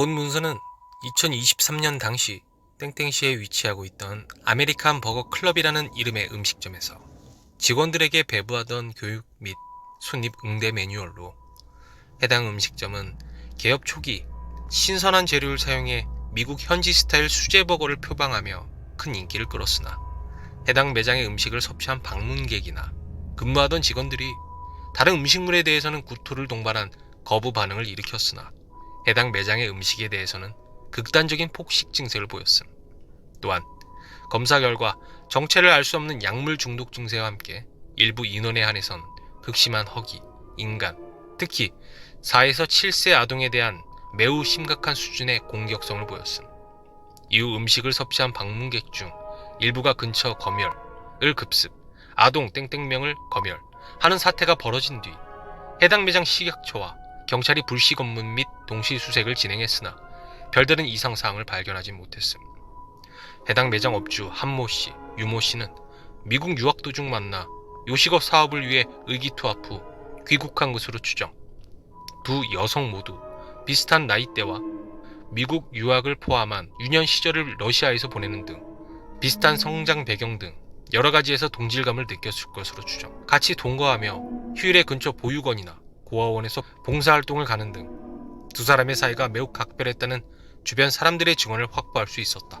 본 문서는 2023년 당시 땡땡시에 위치하고 있던 아메리칸 버거 클럽이라는 이름의 음식점에서 직원들에게 배부하던 교육 및 손님 응대 매뉴얼로 해당 음식점은 개업 초기 신선한 재료를 사용해 미국 현지 스타일 수제 버거를 표방하며 큰 인기를 끌었으나 해당 매장의 음식을 섭취한 방문객이나 근무하던 직원들이 다른 음식물에 대해서는 구토를 동반한 거부 반응을 일으켰으나 해당 매장의 음식에 대해서는 극단적인 폭식 증세를 보였음. 또한 검사 결과 정체를 알 수 없는 약물 중독 증세와 함께 일부 인원에 한해선 극심한 허기, 인간, 특히 4에서 7세 아동에 대한 매우 심각한 수준의 공격성을 보였음. 이후 음식을 섭취한 방문객 중 일부가 근처 검열을 급습, 아동 땡땡명을 검열 하는 사태가 벌어진 뒤 해당 매장 식약처와 경찰이 불시 검문 및 동시 수색을 진행했으나 별다른 이상 사항을 발견하지 못했음. 해당 매장 업주 한모 씨, 유모 씨는 미국 유학 도중 만나 요식업 사업을 위해 의기투합 후 귀국한 것으로 추정. 두 여성 모두 비슷한 나이대와 미국 유학을 포함한 유년 시절을 러시아에서 보내는 등 비슷한 성장 배경 등 여러 가지에서 동질감을 느꼈을 것으로 추정. 같이 동거하며 휴일에 근처 보육원이나 고아원에서 봉사활동을 가는 등 두 사람의 사이가 매우 각별했다는 주변 사람들의 증언을 확보할 수 있었다.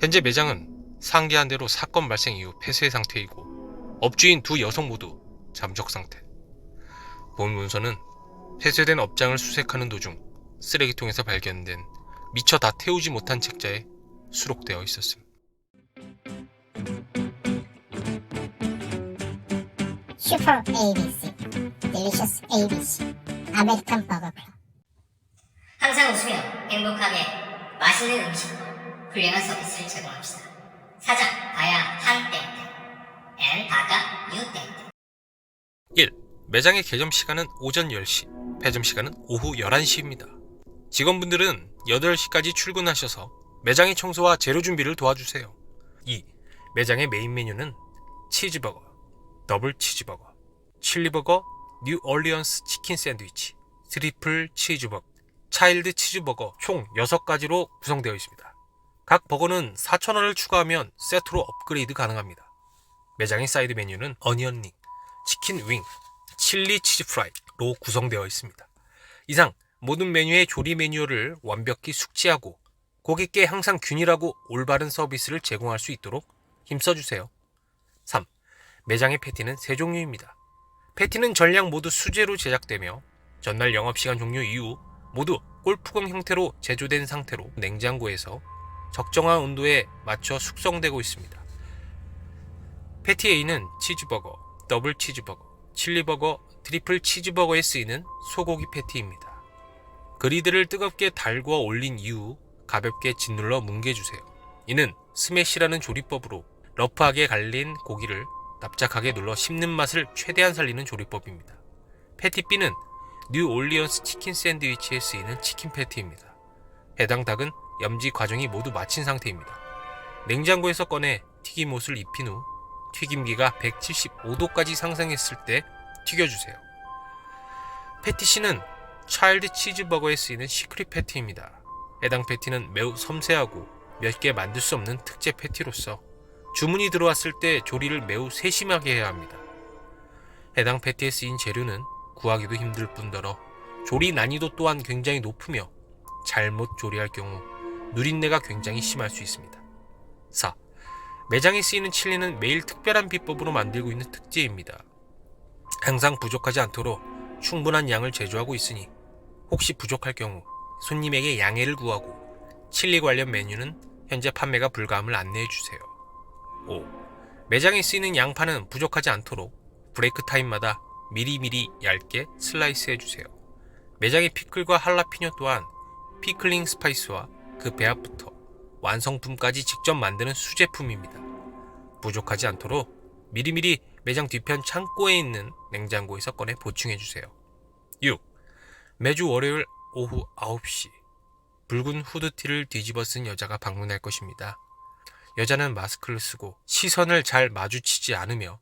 현재 매장은 상기한 대로 사건 발생 이후 폐쇄 상태이고 업주인 두 여성 모두 잠적 상태. 본 문서는 폐쇄된 업장을 수색하는 도중 쓰레기통에서 발견된 미처 다 태우지 못한 책자에 수록되어 있었음. 슈퍼 ABC, 딜리셔스 ABC, 아메리칸 버거 클럽. 항상 웃으며 행복하게 맛있는 음식과 훌륭한 서비스를 제공합시다. 사장 가야 한땡땡 앤 바가 유땡땡 1. 매장의 개점 시간은 오전 10시, 폐점 시간은 오후 11시입니다. 직원분들은 8시까지 출근하셔서 매장의 청소와 재료 준비를 도와주세요. 2. 매장의 메인 메뉴는 치즈버거, 더블 치즈버거, 칠리버거, 뉴 얼리언스 치킨 샌드위치, 트리플 치즈버거, 차일드 치즈버거 총 6가지로 구성되어 있습니다. 각 버거는 4,000원을 추가하면 세트로 업그레이드 가능합니다. 매장의 사이드 메뉴는 어니언링, 치킨 윙, 칠리 치즈 프라이로 구성되어 있습니다. 이상 모든 메뉴의 조리 매뉴얼을 완벽히 숙지하고 고객께 항상 균일하고 올바른 서비스를 제공할 수 있도록 힘써주세요. 3. 매장의 패티는 세 종류입니다. 패티는 전량 모두 수제로 제작되며 전날 영업시간 종료 이후 모두 골프공 형태로 제조된 상태로 냉장고에서 적정한 온도에 맞춰 숙성되고 있습니다. 패티 A는 치즈버거, 더블 치즈버거, 칠리버거, 트리플 치즈버거에 쓰이는 소고기 패티입니다. 그리드를 뜨겁게 달구어 올린 이후 가볍게 짓눌러 뭉개주세요. 이는 스매시라는 조리법으로 러프하게 갈린 고기를 납작하게 눌러 씹는 맛을 최대한 살리는 조리법입니다. 패티 B는 뉴 올리언스 치킨 샌드위치에 쓰이는 치킨 패티입니다. 해당 닭은 염지 과정이 모두 마친 상태입니다. 냉장고에서 꺼내 튀김옷을 입힌 후 튀김기가 175도까지 상승했을 때 튀겨주세요. 패티 C는 차일드 치즈버거에 쓰이는 시크릿 패티입니다. 해당 패티는 매우 섬세하고 몇 개 만들 수 없는 특제 패티로서 주문이 들어왔을 때 조리를 매우 세심하게 해야 합니다. 해당 패티에 쓰인 재료는 구하기도 힘들 뿐더러 조리 난이도 또한 굉장히 높으며 잘못 조리할 경우 누린내가 굉장히 심할 수 있습니다. 4. 매장에 쓰이는 칠리는 매일 특별한 비법으로 만들고 있는 특제입니다. 항상 부족하지 않도록 충분한 양을 제조하고 있으니 혹시 부족할 경우 손님에게 양해를 구하고 칠리 관련 메뉴는 현재 판매가 불가함을 안내해 주세요. 5. 매장에 쓰이는 양파는 부족하지 않도록 브레이크 타임마다 미리미리 얇게 슬라이스 해주세요. 매장의 피클과 할라피뇨 또한 피클링 스파이스와 그 배합부터 완성품까지 직접 만드는 수제품입니다. 부족하지 않도록 미리미리 매장 뒤편 창고에 있는 냉장고에서 꺼내 보충해주세요. 6. 매주 월요일 오후 9시 붉은 후드티를 뒤집어 쓴 여자가 방문할 것입니다. 여자는 마스크를 쓰고 시선을 잘 마주치지 않으며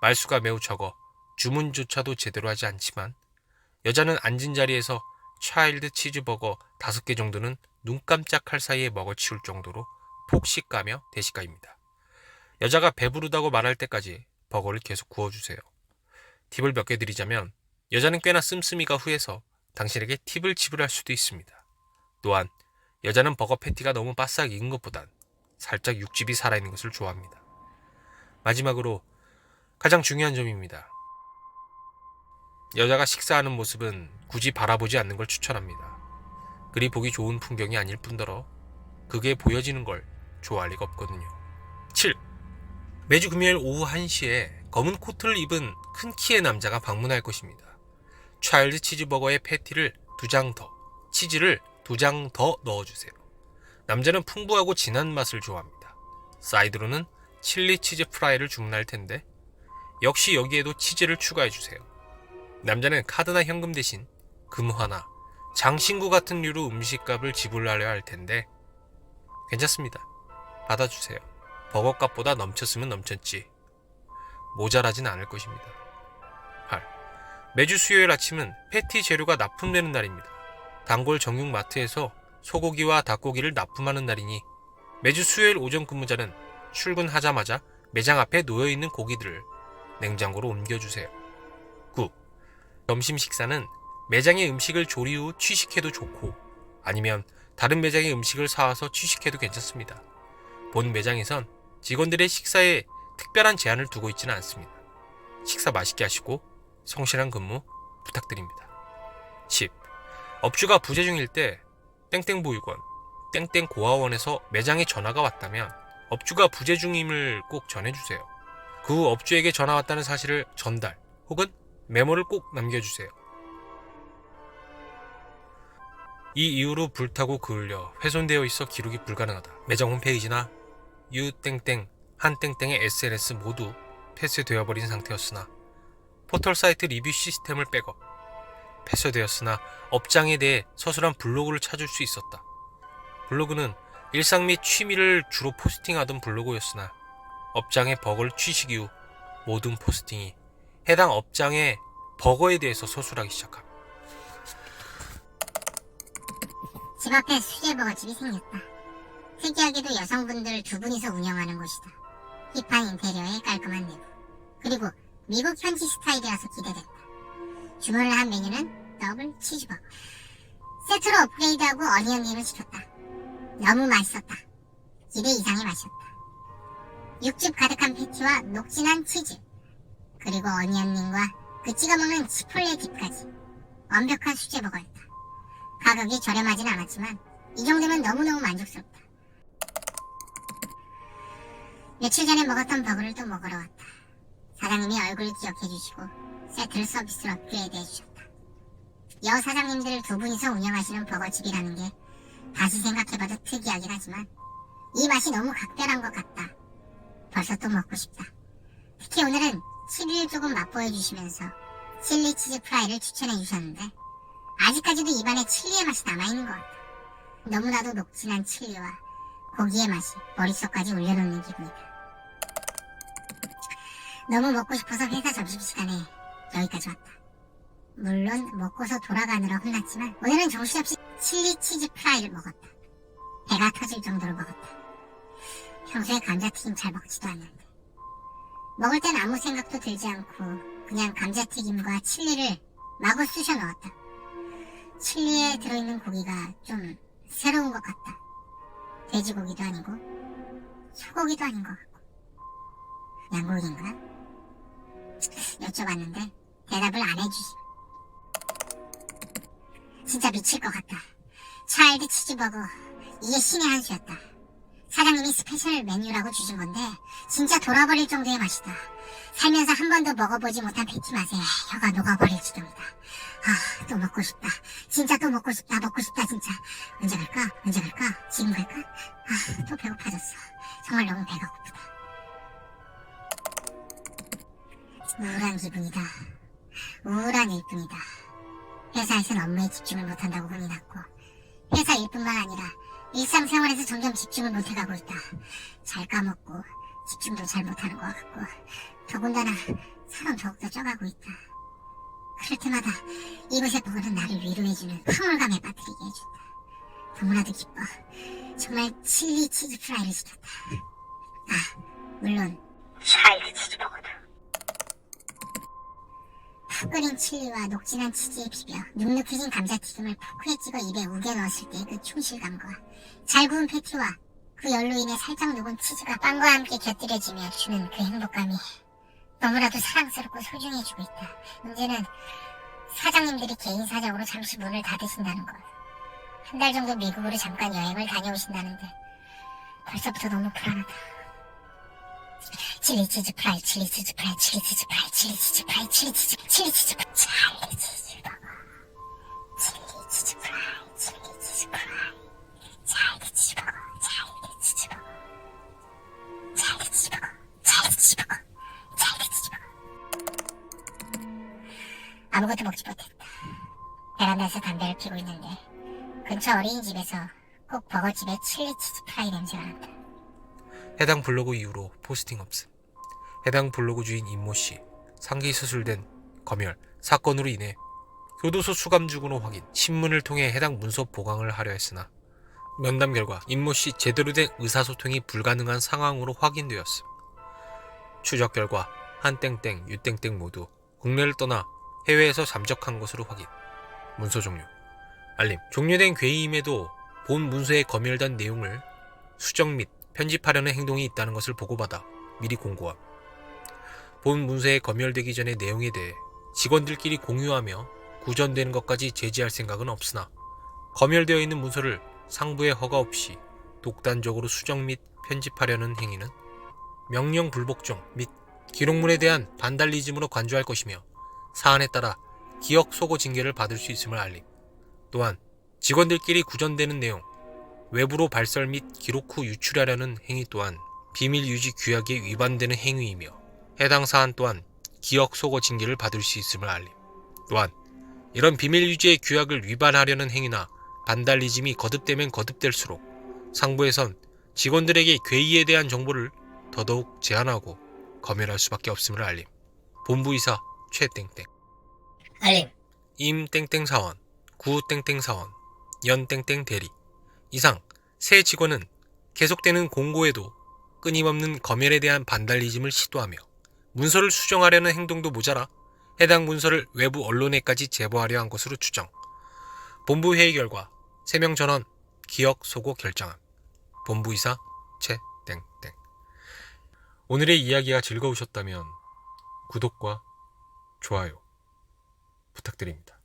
말수가 매우 적어 주문조차도 제대로 하지 않지만 여자는 앉은 자리에서 차일드 치즈버거 다섯 개 정도는 눈 깜짝할 사이에 먹어치울 정도로 폭식가며 대식가입니다. 여자가 배부르다고 말할 때까지 버거를 계속 구워주세요. 팁을 몇 개 드리자면 여자는 꽤나 씀씀이가 후해서 당신에게 팁을 지불할 수도 있습니다. 또한 여자는 버거 패티가 너무 바싹 익은 것보단 살짝 육즙이 살아있는 것을 좋아합니다. 마지막으로 가장 중요한 점입니다. 여자가 식사하는 모습은 굳이 바라보지 않는 걸 추천합니다. 그리 보기 좋은 풍경이 아닐 뿐더러 그게 보여지는 걸 좋아할 리가 없거든요. 7. 매주 금요일 오후 1시에 검은 코트를 입은 큰 키의 남자가 방문할 것입니다. 차일드 치즈버거의 패티를 두 장 더, 치즈를 두 장 더 넣어주세요. 남자는 풍부하고 진한 맛을 좋아합니다. 사이드로는 칠리 치즈 프라이를 주문할 텐데 역시 여기에도 치즈를 추가해 주세요. 남자는 카드나 현금 대신 금화나 장신구 같은 류로 음식값을 지불하려 할 텐데 괜찮습니다. 받아주세요. 버거값보다 넘쳤으면 넘쳤지 모자라진 않을 것입니다. 8. 매주 수요일 아침은 패티 재료가 납품되는 날입니다. 단골 정육 마트에서 소고기와 닭고기를 납품하는 날이니 매주 수요일 오전 근무자는 출근하자마자 매장 앞에 놓여 있는 고기들을 냉장고로 옮겨주세요. 9. 점심 식사는 매장의 음식을 조리 후 취식해도 좋고 아니면 다른 매장의 음식을 사와서 취식해도 괜찮습니다. 본 매장에선 직원들의 식사에 특별한 제한을 두고 있지는 않습니다. 식사 맛있게 하시고 성실한 근무 부탁드립니다. 10. 업주가 부재 중일 때 땡땡 보육원, 땡땡 고아원에서 매장에 전화가 왔다면 업주가 부재 중임을 꼭 전해주세요. 그 후 업주에게 전화 왔다는 사실을 전달 혹은 메모를 꼭 남겨주세요. 이 이후로 불타고 그을려 훼손되어 있어 기록이 불가능하다. 매장 홈페이지나 유땡땡, 한땡땡의 SNS 모두 폐쇄되어 버린 상태였으나 포털 사이트 리뷰 시스템을 백업. 폐쇄되었으나 업장에 대해 서술한 블로그를 찾을 수 있었다. 블로그는 일상 및 취미를 주로 포스팅하던 블로그였으나 업장의 버거를 취식 이후 모든 포스팅이 해당 업장의 버거에 대해서 서술하기 시작함. 집 앞에 수제버거 집이 생겼다. 특이하게도 여성분들 두 분이서 운영하는 곳이다. 힙한 인테리어에 깔끔한 내부. 그리고 미국 현지 스타일이라서 기대된다. 주문을 한 메뉴는 더블 치즈버거. 세트로 업그레이드하고 어니언링을 시켰다. 너무 맛있었다. 기대 이상의 맛이었다. 육즙 가득한 패티와 녹진한 치즈. 그리고 어니언링과 그 찍어 먹는 치폴레 딥까지. 완벽한 수제버거였다. 가격이 저렴하진 않았지만 이 정도면 너무너무 만족스럽다. 며칠 전에 먹었던 버거를 또 먹으러 왔다. 사장님이 얼굴 기억해 주시고 세트를 서비스로 업그레이드 해 주셨다. 여 사장님들 두 분이서 운영하시는 버거집이라는 게 다시 생각해봐도 특이하긴 하지만 이 맛이 너무 각별한 것 같다. 벌써 또 먹고 싶다. 특히 오늘은 치리를 조금 맛보여 주시면서 칠리 치즈 프라이를 추천해 주셨는데 아직까지도 입안에 칠리의 맛이 남아있는 것 같다. 너무나도 녹진한 칠리와 고기의 맛이 머릿속까지 올려놓는 기분이다. 너무 먹고 싶어서 회사 점심시간에 여기까지 왔다. 물론 먹고서 돌아가느라 혼났지만 오늘은 정신없이 칠리 치즈 프라이를 먹었다. 배가 터질 정도로 먹었다. 평소에 감자튀김 잘 먹지도 않는데. 먹을 땐 아무 생각도 들지 않고 그냥 감자튀김과 칠리를 마구 쑤셔 넣었다. 칠리에 들어있는 고기가 좀 새로운 것 같다. 돼지고기도 아니고 소고기도 아닌 것 같고 양고기인가? 여쭤봤는데 대답을 안 해주시. 진짜 미칠 것 같다. 차일드 치즈버거 이게 신의 한 수였다. 사장님이 스페셜 메뉴라고 주신 건데 진짜 돌아버릴 정도의 맛이다. 살면서 한 번도 먹어보지 못한 패티 맛에 혀가 녹아버릴 지경이다. 아, 또 먹고 싶다. 진짜 또 먹고 싶다. 먹고 싶다, 진짜. 언제 갈까? 언제 갈까? 지금 갈까? 아, 또 배고파졌어. 정말 너무 배가 고프다. 우울한 기분이다. 우울한 일뿐이다. 회사에선 업무에 집중을 못한다고 혼이 났고, 회사 일뿐만 아니라 일상생활에서 점점 집중을 못해가고 있다. 잘 까먹고, 집중도 잘 못하는 것 같고, 더군다나 사람 더욱더 쪄가고 있다. 그럴 때마다 이곳의 버거는 나를 위로해주는 황홀감에 빠뜨리게 해준다. 너무나도 기뻐. 정말 칠리 치즈 프라이를 시켰다. 아, 물론 차일드 치즈 버거다. 푹 끓인 칠리와 녹진한 치즈에 비벼 눅눅해진 감자튀김을 포크에 찍어 입에 우겨 넣었을 때 그 충실감과 잘 구운 패티와 그 열로 인해 살짝 녹은 치즈가 빵과 함께 곁들여지며 주는 그 행복감이 너무나도 사랑스럽고 소중해지고 있다. 문제는 사장님들이 개인 사정으로 잠시 문을 닫으신다는 것. 한 달 정도 미국으로 잠깐 여행을 다녀오신다는데 벌써부터 너무 불안하다. 칠리 치즈 프라이, 칠리 치즈 프라이, 칠리 치즈 프라이, 칠리 치즈 프라이, 칠리 치즈, 칠리 치즈 프라이, 칠리 치즈 버거, 칠리 치즈 프라이, 칠리 치즈 프라이, 칠리 치즈 버거, 칠리 치즈 버거, 칠리 치즈 버거, 칠리 치즈 버거, 칠리 치즈 버거. 아무것도 먹지 못했다. 베란다에서 담배를 피고 있는데 근처 어린이집에서 꼭 버거집에 칠리 치즈 프라이 냄새가 난다. 해당 블로그 이후로 포스팅 없음. 해당 블로그 주인 임모 씨 상기 수술된 검열 사건으로 인해 교도소 수감 중으로 확인 신문을 통해 해당 문서 보강을 하려 했으나 면담 결과 임모 씨 제대로 된 의사소통이 불가능한 상황으로 확인되었음. 추적 결과 한땡땡, 유땡땡 모두 국내를 떠나 해외에서 잠적한 것으로 확인. 문서 종료. 알림. 종료된 괴이임에도 본 문서에 검열된 내용을 수정 및 편집하려는 행동이 있다는 것을 보고받아 미리 공고함. 본 문서에 검열되기 전의 내용에 대해 직원들끼리 공유하며 구전되는 것까지 제지할 생각은 없으나 검열되어 있는 문서를 상부의 허가 없이 독단적으로 수정 및 편집하려는 행위는 명령 불복종 및 기록물에 대한 반달리즘으로 간주할 것이며 사안에 따라 기억 소고 징계를 받을 수 있음을 알림. 또한 직원들끼리 구전되는 내용, 외부로 발설 및 기록 후 유출하려는 행위 또한 비밀 유지 규약에 위반되는 행위이며 해당 사안 또한 기억 소거 징계를 받을 수 있음을 알림. 또한 이런 비밀 유지의 규약을 위반하려는 행위나 반달리즘이 거듭되면 거듭될수록 상부에선 직원들에게 괴이에 대한 정보를 더더욱 제한하고 검열할 수밖에 없음을 알림. 본부이사 최땡땡 알림. 임땡땡 사원, 구땡땡 사원, 연땡땡 대리 이상 새 직원은 계속되는 공고에도 끊임없는 검열에 대한 반달리즘을 시도하며 문서를 수정하려는 행동도 모자라 해당 문서를 외부 언론에까지 제보하려 한 것으로 추정. 본부 회의 결과 3명 전원 기억 소고 결정함. 본부 이사 최땡땡. 오늘의 이야기가 즐거우셨다면 구독과 좋아요 부탁드립니다.